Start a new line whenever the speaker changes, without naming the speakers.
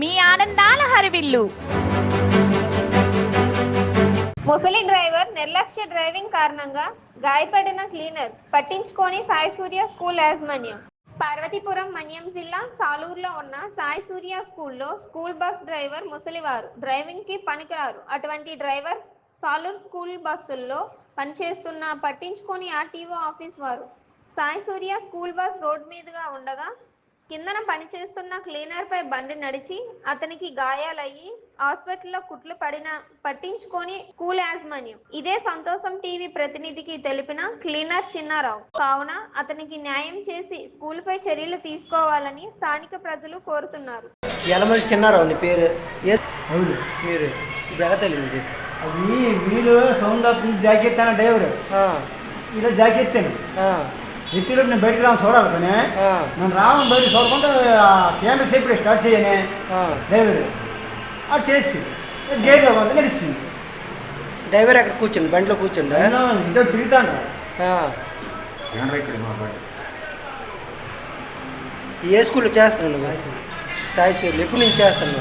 మీ ఆనందాల హరివిల్లు. ముసలి డ్రైవర్ నిర్లక్ష్య డ్రైవింగ్ కారణంగా గాయపడిన క్లీనర్ పట్టించుకొని సాయి సూర్య స్కూల్ యాజమాన్యం. పార్వతీపురం మన్యం జిల్లా సాలూరులో ఉన్న సాయి సూర్య స్కూల్లో స్కూల్ బస్ డ్రైవర్ ముసలివారు డ్రైవింగ్కి పనికిరారు. అటువంటి డ్రైవర్ సాలూరు స్కూల్ బస్సుల్లో పనిచేస్తున్న పట్టించుకొని ఆర్టీఓ ఆఫీస్ వారు. Sai Surya school bus road మీదుగా ఉండగా కిందన పనిచేస్తున్న క్లీనర్ పై బండి నడిచి అతనికి గాయాలయ్యి హాస్పిటల్లో కుట్లు పడిన పట్టించుకొని స్కూల్ యాజమాన్యం. ఇదే సంతోషం టీవీ ప్రతినిధికి తెలిపిన క్లీనర్ చిన్నారావు. కావున అతనికి న్యాయం చేసి స్కూల్ పై చర్యలు తీసుకోవాలని స్థానిక ప్రజలు కోరుతున్నారు.
చిన్నారావు పేరు. ఏ
అవును
మీరు ఇప్పుడు ఎలా తెలియదు?
అవి వీళ్ళు సౌండ్ ఆఫ్ జాకెట్ అన్న డ్రైవర్ ఇలా జాకెట్ ఎత్తిలో నేను బయటకు రావడం చూడాలి కానీ. నేను రావడం బయట చూడకుండా కేంద్ర సేపు స్టార్ట్ చేయనే. డ్రైవర్ అది చేసి అది గేర్లో ఉంది నడుస్తుంది
డ్రైవర్ ఎక్కడ కూర్చోండి బండిలో కూర్చోండి?
ఇంట్లో తిరుగుతాను
ఏ స్కూల్లో చేస్తున్నావు నువ్వు? సాయి స్కూల్. ఎప్పుడు నుంచి
సంవత్సరం